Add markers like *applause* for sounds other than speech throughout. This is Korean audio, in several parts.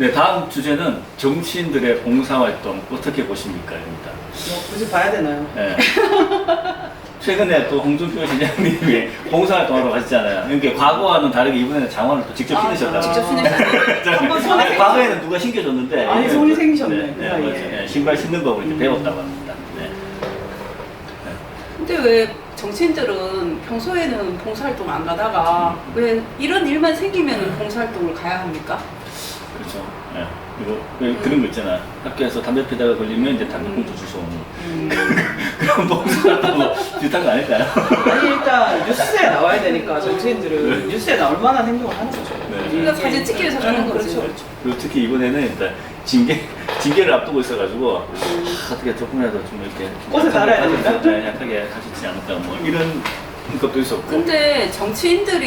네, 다음 주제는 정치인들의 봉사활동 어떻게 보십니까? 입니다. 뭐 굳이 봐야 되나요? 네. 최근에 또 홍준표 시장님이 *laughs* 봉사활동하러 가셨잖아요. 그러니까 과거와는 다르게 이번에는 장원을 또 직접 아, 신으셨다고. 직접 신으셨어요. *laughs* 한번 아니, 과거에는 누가 신겨줬는데. 아니, 이번에 손이 또- 생기셨네, 네, 그 네, 사이에. 맞아요. 네, 신발 신는 법을 음. 배웠다고 합니다. 네. 근데 왜 정치인들은 평소에는 봉사활동 안 가다가 왜 이런 일만 생기면 봉사활동을 가야 합니까? 그렇죠. 예. 이거 왜 그런 거 있잖아. 학교에서 담배 피다가 걸리면 이제 담배 꽁초 주워 오는. 음. *laughs* 그런 봉사활동 비슷한 거 아닐까요? 아니 일단 뉴스에 나와야 되니까 정치인들은 뉴스에 나올 만한 행동을 하는 거죠. 네. 그러니까 사진 찍기 위해서 가는 거지. 그렇죠, 그렇죠. 그리고 특히 이번에는 일단 징계 징계를 앞두고 있어가지고 아, 어떻게 조금이라도 좀 이렇게 좀 꽃을 약하게 달아야 된다? 네, 약하게 하시지 않을까 뭐 이런 것도 있었고. 근데 정치인들이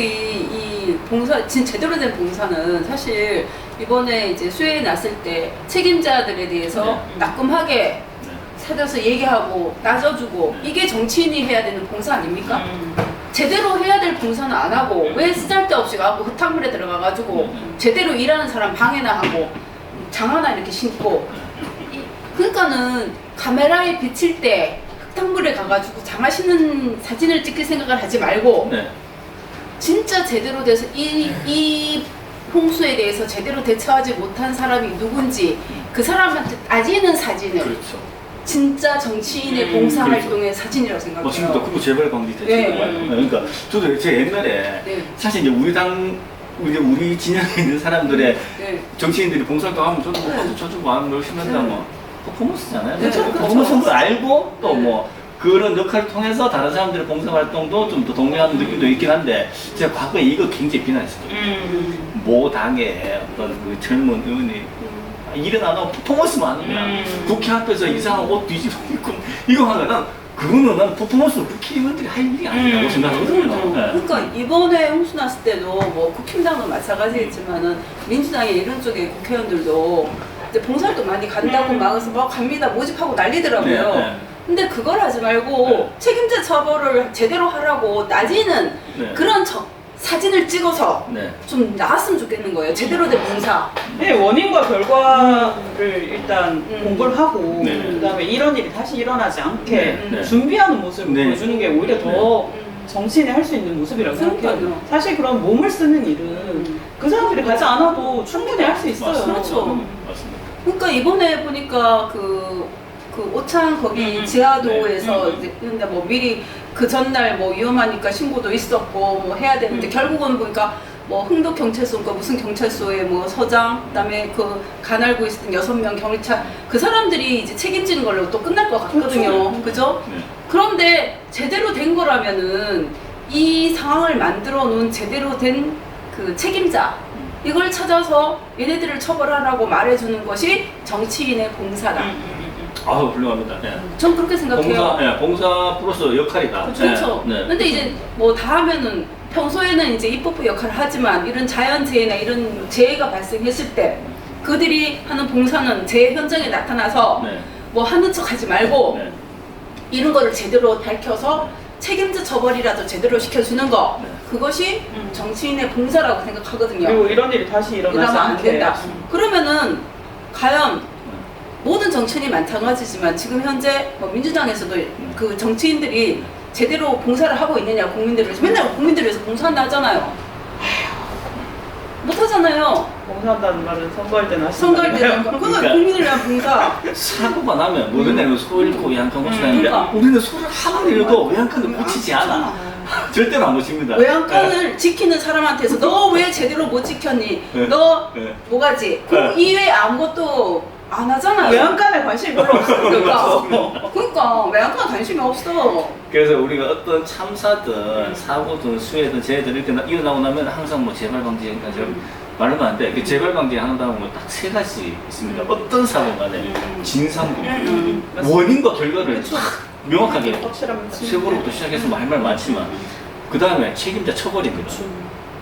이 봉사, 진 제대로 된 봉사는 사실 이번에 이제 수해에 났을 때 책임자들에 대해서 네. 따끔하게 네. 찾아서 얘기하고 따져주고 네. 이게 정치인이 해야 되는 봉사 아닙니까? 음. 제대로 해야 될 봉사는 안 하고 왜 쓰잘데없이 가고 흙탕물에 들어가가지고 음. 제대로 일하는 사람 방해나 하고 장화나 이렇게 신고 이- 그러니까는 카메라에 비칠 때 흙탕물에 가가지고 장화 신는 사진을 찍힐 생각을 하지 말고 네. 진짜 제대로 돼서 이, 이 홍수에 대해서 제대로 대처하지 못한 사람이 누군지 그 사람한테 따지는 사진을 그렇죠. 진짜 정치인의 음, 봉사활동의 사진이라고 생각해요. 맞습니다. 그거 재발 방지 네. 대책이 많아요. 그러니까 저도 제 옛날에 네. 사실 이제 우리 당 우리 우리 진영에 있는 사람들의 네. 정치인들이 봉사활동 하면 저도 뭐 네. 저도 뭐 열심히 한다 뭐 퍼포먼스잖아요. 네, 그렇죠. 퍼포먼스인 걸 알고 또뭐 그런 역할을 통해서 다른 사람들의 봉사활동도 좀더 동요하는 느낌도 있긴 한데 제가 과거에 이거 굉장히 비난했어요. 음. 모 당의 어떤 그 젊은 의원이 일은 안 하고 퍼포먼스만 하는 거야. 음. 국회 앞에서 이상한 옷 뒤집어 입고 이거 하면 난 그거는 난 퍼포먼스로 국회의원들이 할 일이 아니라고 음. 생각하거든요. 음. 네. 그러니까 이번에 홍수 났을 때도 뭐 국힘당도 마찬가지겠지만은 민주당의 이런 쪽의 국회의원들도 이제 봉사활동 많이 간다고 음. 막아서 막 갑니다 모집하고 난리더라고요. 네, 네. 근데 그걸 하지 말고 네. 책임자 처벌을 제대로 하라고 따지는 네. 그런 저- 사진을 찍어서 네. 좀 나왔으면 좋겠는 거예요. 제대로 된 봉사. 네, 원인과 결과를 일단 음. 공부를 하고 네. 그다음에 이런 일이 다시 일어나지 않게 네, 네. 준비하는 모습을 네. 보여주는 게 오히려 더 정치인이 할 수 있는 모습이라고. 생각해요. 사실 그런 몸을 쓰는 일은 음. 그 사람들이 가지 않아도 충분히 할 수 있어요. 맞습니다. 그렇죠. 음, 맞습니다. 그러니까 이번에 보니까 그, 그 오창 거기 음, 지하도에서 네. 이제 근데 뭐 미리 그 전날 뭐 위험하니까 신고도 있었고 뭐 해야 되는데 음. 결국은 보니까 뭐 흥도 경찰서인가 무슨 경찰서에 뭐 서장 그다음에 그 가날고 있었던 여섯 명 경찰 그 사람들이 이제 책임지는 걸로 또 끝날 것 같거든요. 그렇죠. 그죠? 네. 그런데 제대로 된 거라면은 이 상황을 만들어 놓은 제대로 된 그 책임자 이걸 찾아서 얘네들을 처벌하라고 말해주는 것이 정치인의 봉사다. 음, 음, 음. 아우 훌륭합니다. 네. 전 그렇게 생각해요. 봉사, 네, 봉사 플러스 역할이다. 그렇죠. 네. 네. 근데 이제 뭐 다 하면은 평소에는 이제 입법부 역할을 하지만 이런 자연재해나 이런 재해가 발생했을 때 그들이 하는 봉사는 재해 현장에 나타나서 네. 뭐 하는 척 하지 말고 네. 이런 거를 제대로 밝혀서 책임자 처벌이라도 제대로 시켜주는 거 네. 그것이 음. 정치인의 봉사라고 생각하거든요. 그리고 이런 일이 다시 일어나지 안 않게 된다. 그러면은 과연 모든 정치인이 마찬가지지만 지금 현재 뭐 민주당에서도 그 정치인들이 제대로 봉사를 하고 있느냐 국민들을 위해서 맨날 국민들을 위해서 봉사한다 하잖아요. 못 하잖아요. 봉사한다는 말은 선거할 때나 선거할 때는 그건 그러니까. 국민을 위한 봉사. 사고가 나면 뭐 맨날 소 잃고 외양간 고치는데 그러니까. 우리는 소를 하나 잃어도 외양간을 고치지 않아. *laughs* 절대로 안 고칩니다. 외양간을 지키는 사람한테서 너 왜 제대로 못 지켰니? 네. 너 네. 뭐가지? 그 네. 이외에 아무것도 안 하잖아요. 외양간에 관심이 별로 없어. 그러니까 *laughs* 그러니까 외양간 관심이 없어. 그래서 우리가 어떤 참사든 사고든 수해든 재해든 이렇게 나- 일어나고 나면 항상 뭐 재발 방지까지 말하면 안 돼. 그 재발 방지 한다고 하면 딱 세 가지 있습니다. 어떤 사고 간에 음. 음. 원인과 결과를 그렇죠. 딱 명확하게 확실합니다. 세부로부터 시작해서 뭐 할말 많지만 그 다음에 책임자 처벌입니다.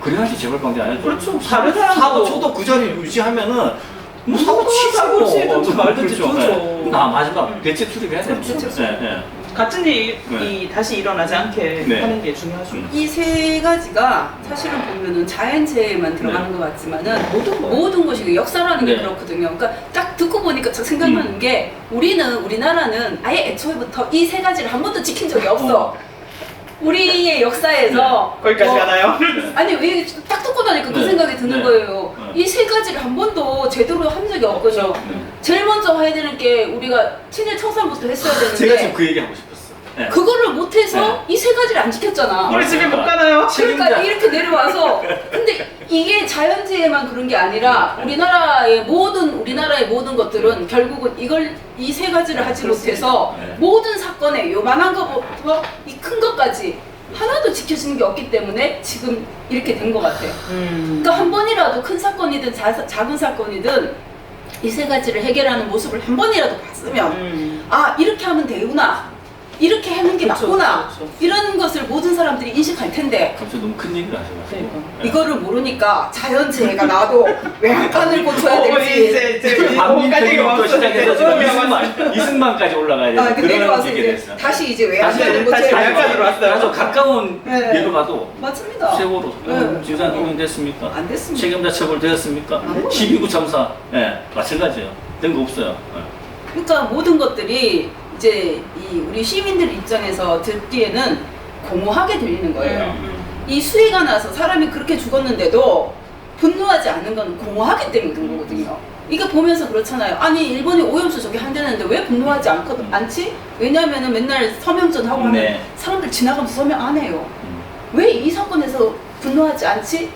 그래야지 재발 방지 안 해도 그렇죠. 사고, 다른 사람도- 사고 쳐도 그 자리 유지하면은 뭐 사고 뭐 치고 사고 치든지 말든지 그렇죠. 좋죠. 네. 나 마지막 음. 대책 수립해야 되는. 거죠. 네, 네. 같은 일이 네. 다시 일어나지 않게 네. 하는 게 중요하죠. 음. 이 세 가지가 사실은 보면은 자연재해만 들어가는 것 같지만은 모든 거. 모든 것이 역사라는 게 네. 그렇거든요. 그러니까 딱 듣고 보니까 딱 생각나는 게 우리는 우리나라는 아예 애초에부터 이 세 가지를 한 번도 지킨 적이 없어. 어. 우리의 역사에서 거기까지 뭐- 가나요? 아니 왜 딱 듣고 나니까 그 네. 생각이 드는 네. 거예요. 네. 이세 가지를 한 번도 제대로 한 적이 없거든요. 네. 제일 먼저 해야 되는 게 우리가 친일 청산부터 했어야 되는데 제가 지금 그 얘기 하고 싶었어. 네. 그거를 못해서 이 세 가지를 안 지켰잖아. 우리 집에 못 가나요? 그러니까. 이렇게 내려와서 근데 이게 자연재해만 그런 게 아니라 우리나라의 모든 우리나라의 모든 것들은 결국은 이걸 이 세 가지를 하지 못해서 네. 모든 사건에 요만한 것부터 이 큰 것까지 하나도 지켜지는 게 없기 때문에 지금 이렇게 된 것 같아. 음. 그러니까 한 번이라도 큰 사건이든 자- 작은 사건이든 이 세 가지를 해결하는 모습을 한 번이라도 봤으면 음. 아 이렇게 하면 되구나 이렇게 하는 게 그쵸, 맞구나 그쵸. 이런 것을 모든 사람들이 인식할 텐데 갑자기 너무 큰 얘기를 하셔가지고. 그러니까. 네. 이거를 모르니까 자연재해가 나도 외양간을 고쳐야 어, 될지 이제 이제 그 반민특위부터 시작해서 지금 이제 이승만, 이승만까지 올라가야 되는 아, 그 내려와서 얘기가 이제 됐어. 다시 이제 다시, 다시 고쳐야 될지 왔어요. 아주 가까운 네. 예로 봐도 맞습니다 세월호 네. 진상 규명됐습니까? 안 됐습니다 책임자 처벌되었습니까? 안 됐어요. 12구 참사 예 마찬가지예요. 된 거 없어요. 예. 그러니까 모든 것들이 이제 이 우리 시민들 입장에서 듣기에는 공허하게 들리는 거예요 음, 이 수위가 나서 사람이 그렇게 죽었는데도 분노하지 않는 건 공허하기 때문에 그런 거거든요. 이거 보면서 그렇잖아요. 아니 일본이 오염수 저기 한대는데 왜 분노하지 않거든 않지? 왜냐하면은 맨날 서명전 하고 하면 네. 사람들 지나가면서 서명 안 해요. 음. 왜이 사건에서 분노하지 않지?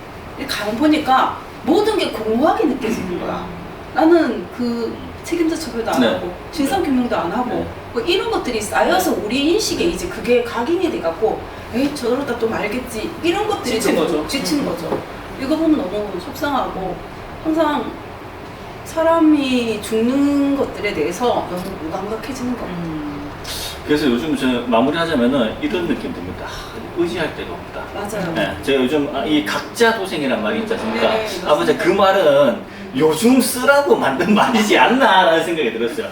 가만 보니까 모든 게 공허하게 느껴지는 거야. 나는 그 책임자 처벌도 안 네. 하고 진상 규명도 안 하고 네. 뭐 이런 것들이 쌓여서 우리 인식에 이제 그게 각인이 돼갖고 에이 저러다 또 말겠지 이런 것들이 지친 좀 거죠. 지친 거죠. 이거 보면 너무 속상하고 항상 사람이 죽는 것들에 대해서 너무 무감각해지는 거. 음. 그래서 요즘 저 마무리하자면은 이런 느낌 듭니다. 아, 의지할 데가 없다. 맞아요. 예, 제가 요즘 아, 이 각자 도생이란 말이 있지 않습니까? 네. 아버지 그 말은 요즘 쓰라고 만든 말이지 않나라는 생각이 들었어요.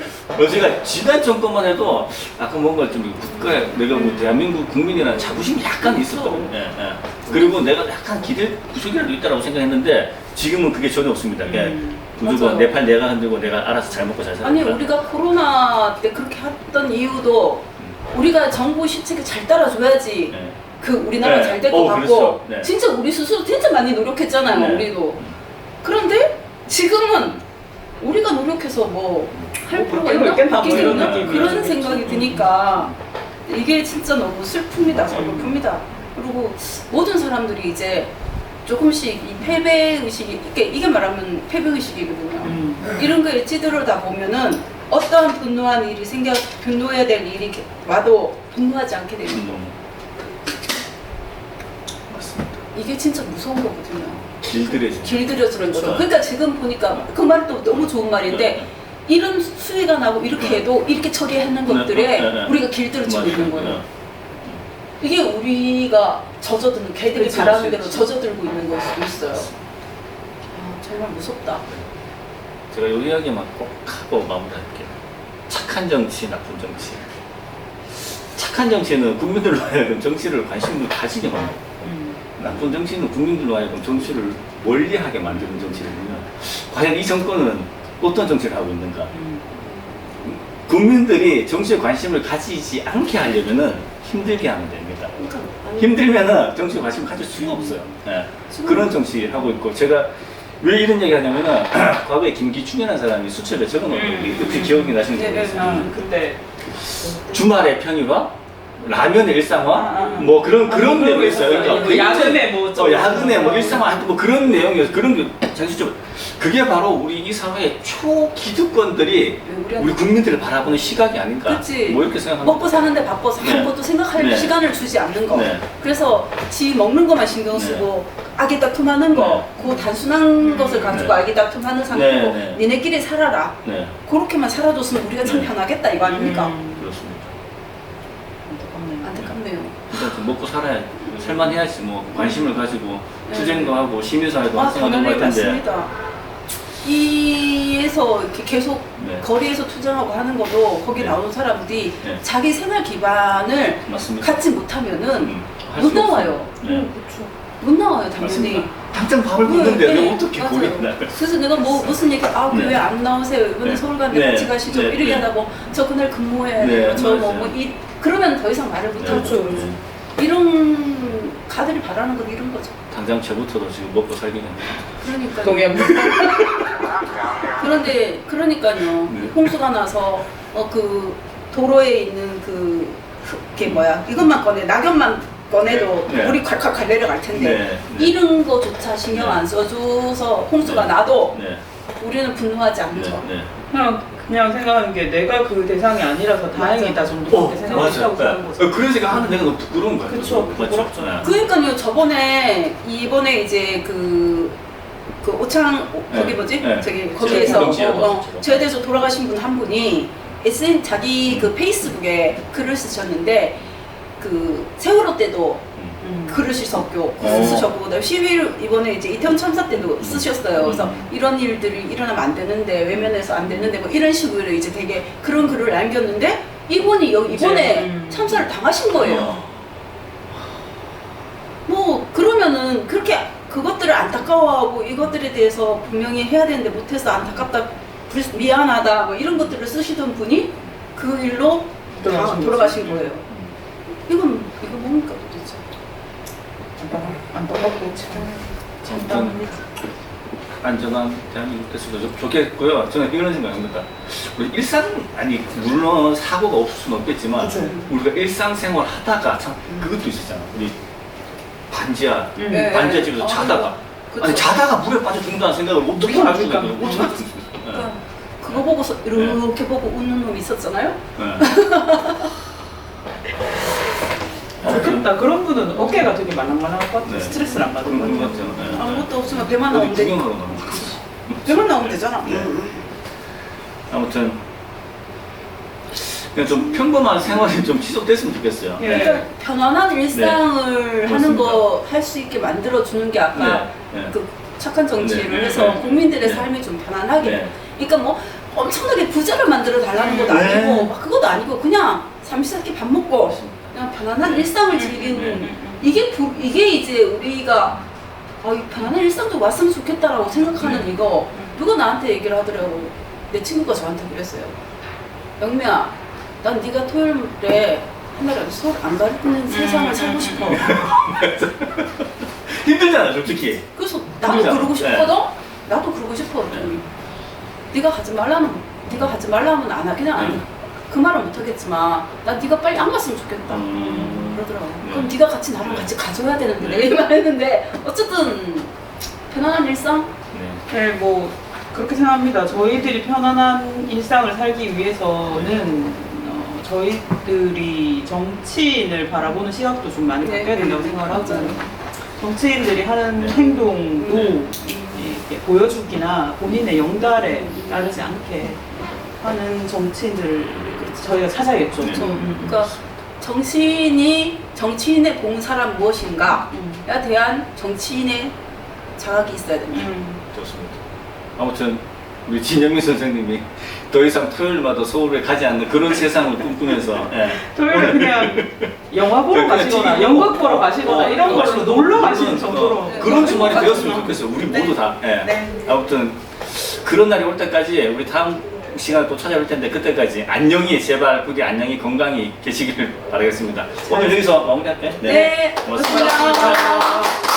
제가 지난 정권만 해도 아까 뭔가 좀 국가에 내가 뭐 대한민국 국민이라는 자부심이 약간 있었거든요. 예, 예. 그리고 내가 약간 기대 부족이라도 있다라고 생각했는데 지금은 그게 전혀 없습니다. 그냥 음. 무조건 맞아요. 내팔 내가 흔들고 내가 알아서 잘 먹고 잘 살아. 아니 우리가 코로나 때 그렇게 했던 이유도 우리가 정부 시책에 잘 따라줘야지 예. 그 우리나라 네. 잘될 것 어, 같고 그렇죠. 네. 진짜 우리 스스로 진짜 많이 노력했잖아요 네. 우리도 그런데 지금은 우리가 노력해서 뭐할뭐 필요가 거 있나? 있겠나? 뭐? 이런 그런 느낌이죠. 생각이 드니까 이게 진짜 너무 슬픕니다 맞아요. 슬픕니다 그리고 모든 사람들이 이제 조금씩 이 패배 의식이 이게, 이게 말하면 패배 의식이거든요 음. 이런 거에 찌들어다 보면은 어떠한 분노한 일이 생겨 분노해야 될 일이 와도 분노하지 않게 되는 거 음. 맞습니다. 이게 진짜 무서운 거거든요 길들여지. 길들여지는 거죠. 그렇죠. 그러니까 지금 보니까 그 말도 너무 좋은 말인데 이런 수위가 나고 이렇게 해도 이렇게 처리하는 네, 것들에 네, 네. 우리가 길들여지고 있는. 거예요. 이게 우리가 젖어드는 걔들이 바라는 대로. 젖어들고 있는 걸 수도 있어요. 아, 정말 무섭다. 제가 이 이야기만 꼭 하고 마무리할게요. 착한 정치, 나쁜 정치. 착한 정치는 국민들로 하여금 정치를 관심을 가지게 음. 나쁜 정치는 국민들로 하여금 정치를 멀리하게 만드는 정치거든요. 과연 이 정권은 어떤 정치를 하고 있는가? 음. 국민들이 정치에 관심을 가지지 않게 하려면은 힘들게 하면 됩니다. 그러니까 힘들면은 정치에 관심 가질 수가 없어요. 예. 그런 정치 하고 있고 제가 왜 이런 얘기 하냐면은 *clears throat* 과거에 김기춘이라는 사람이 수첩에 적어놓은 거 음. 혹시 기억이 나시는지 네, 네, 모르겠어요. 아, 그때 주말의 평일화, 라면의 일상화, 아, 아, 아. 뭐 그런 그런 아, 내용이 있어요. 그러니까. 굉장히- 야근에 뭐 어, 야근에 뭐 일상화 하여튼 뭐 그런 내용이어서 그런 게 자기 좀 그게 바로 우리 이 사회의 초기득권들이 우리 국민들을 바라보는 시각이 아닌가. 그치. 뭐 이렇게 생각합니다. 먹고 사는데 바빠서 네. 아무것도 생각할 네. 시간을 주지 않는 거. 네. 그래서 지 먹는 것만 신경 쓰고 아기 다툼하는 거, 그 단순한 음. 것을 가지고 네. 아기 다툼하는 상태고 네, 네. 니네끼리 살아라. 네, 그렇게만 살아줬으면 우리가 참 네. 편하겠다 이거 아닙니까? 음. 안타깝네요. 안타깝네요. 일단 좀 먹고 살아야 살만해야지 뭐 관심을 가지고 네. 투쟁도 하고 시민사회도 아, 활성화도 할 당연히 텐데 맞습니다. 이 거리에서 이렇게 계속 네. 거리에서 투쟁하고 하는 것도 거기 네. 나오는 사람들이 네. 자기 생활 기반을 맞습니다. 갖지 못하면은 음, 할못수 없어요. 나와요. 네. 그렇죠. 못 나와요 당연히. 맞습니다. 당장 밥을 먹는데 네, 어떻게 맞아요. 날 그래서 내가 뭐 무슨 얘기 아 네. 왜안 나오세요 이번에 네. 서울 가는데 네. 같이 가시죠 네. 이렇게 네. 하다 뭐저 그날 근무해야 네, 돼요 저 맞아요. 뭐이 그러면 더 이상 말을 못 그렇죠, 그렇죠. 이런 가들이 바라는 건 이런 거죠. 당장 저부터도 지금 먹고 살기는 그러니까 동의합니다. 그런데 그러니까요. 네. 홍수가 나서 어 그 도로에 있는 그 그게 뭐야 이것만 꺼내 낙엽만 꺼내도 네. 물이 콸콸콸 내려갈 텐데 네, 네. 이런 거조차 신경 네. 안 써줘서 홍수가 네. 나도 네. 우리는 분노하지 네. 않죠. 네. 그냥 그냥 생각하는 게 내가 그 대상이 아니라서 다행이다 정도밖에 생각했다고 사는 거죠. 어, 그런 생각 하는 내가 너무 부끄러운 거야. 그쵸, 맞죠? 부끄럽죠. 네. 그러니까요 저번에 이번에 이제 그, 그 오창 네. 거기 뭐지 네. 저기 거기에서 어, 어. 저에 대해서 돌아가신 분 한 분이 SN 자기 그 페이스북에 글을 쓰셨는데 그 세월호 때도 음. 글을 쓰셨고 어. 쓰셨고 그다음에 11 이번에 이제 이태원 참사 때도 쓰셨어요. 그래서 음. 이런 일들이 일어나면 안 되는데 외면해서 안 되는데 뭐 이런 식으로 이제 되게 그런 글을 남겼는데 이분이 여- 이번에 음. 참사를 당하신 거예요. 어. 뭐 그러면은 그렇게 그것들을 안타까워하고 이것들에 대해서 분명히 해야 되는데 못해서 안타깝다 미안하다 뭐 이런 것들을 쓰시던 분이 그 일로 다 돌아가신. 거예요. 이건 이거 뭡니까 도대체? 안타깝고 참 참담합니다. 안전한 대한민국 됐으면 좋- 좋겠고요. 저는 이런 생각입니다. 우리 일상 아니 물론 사고가 없을 수는 없겠지만 그죠. 우리가 일상생활 하다가 참 그것도 있었잖아. 우리 반지하 음. 네. 반지하 집에서 아, 자다가 그쵸. 아니 자다가 물에 빠져 죽는다는 생각을 어떻게 할 수가? 어떻게 할 수가 있어요? 그러니까 그거 보고서 이렇게 보고 웃는 놈이 있었잖아요. *laughs* 네. 좋겠다. 그런 분은 어깨가 되게 말랑말랑할 것 같아요. 네. 스트레스를 안 받을 것 그런 것 같아요. 같아요. 네. 아무것도 없으면 배만 어디 나오면. 구경하러 가는 거. *laughs* 배만 나오면 되잖아. 네. 아무튼 그냥 좀 평범한 생활이 좀 지속됐으면 좋겠어요. 예. 그러니까 편안한 일상을 하는 그렇습니다. 거할수 있게 만들어 주는 게 아까 네, 네. 그 착한 정치를 네, 네, 해서 네. 국민들의 네. 삶이 좀 편안하게. 네. 그러니까 뭐 엄청나게 부자를 만들어 달라는 것도 네. 아니고 막 그것도 아니고 그냥 삼시세끼 밥 먹고 그냥 편안한 일상을 즐기는 네. 이게 부, 이게 이제 우리가 아, 이 편안한 일상 좀 왔으면 좋겠다라고 생각하는 네. 이거 누가 나한테 얘기를 하더라고 내 친구가 저한테 그랬어요 영미야 난 네가 토요일에 하나라도 수업 안 가르치는 세상을 살고 싶어 힘들잖아 솔직히. 그래서 나도 힘들잖아. 그러고 싶거든 나도 그러고 싶어 네. 네가 하지 말라면 네가 하지 말라면 안 하. 그냥 안 해. 네. 그 말은 못 하겠지만 난 네가 빨리 안 갔으면 좋겠다 음. 그러더라고 네. 그럼 네가 같이 나랑 같이 가져야 되는데 네. 내가 이 말했는데 어쨌든 편안한 일상 네. 네, 뭐 그렇게 생각합니다. 저희들이 편안한 일상을 살기 위해서는 어, 저희들이 정치인을 바라보는 시각도 좀 많이 네. 바뀌어야 된다고 생각을 하고 맞아요. 정치인들이 하는 네. 행동도 네. 이렇게 보여주기나 본인의 영달에 따르지 않게 하는 정치인들을 저희가 찾아야겠죠. 네. 저, 음, 음. 그러니까 정치인이 정치인의 봉사란 무엇인가에 음. 대한 정치인의 자각이 있어야 됩니다. 음. 좋습니다. 아무튼 우리 진영민 선생님이 더 이상 토요일마다 서울에 가지 않는 그런 *laughs* 세상을 꿈꾸면서 예. 토요일에 그냥 *laughs* 영화 보러 그러니까 가시거나 TV 연극 보러 가시거나 어, 이런 어, 걸로 어, 놀러 가시는 어, 정도로 그런 주말이. 되었으면 좋겠어요. 우리 네. 모두 다. 예. 네. 아무튼 그런 날이 올 때까지 우리 다음 시간에 또 찾아올 텐데 그때까지 안녕히 제발 부디 안녕히 건강히 계시기를 바라겠습니다. 오늘 여기서 마무리할게요. 네, 고맙습니다. 고맙습니다.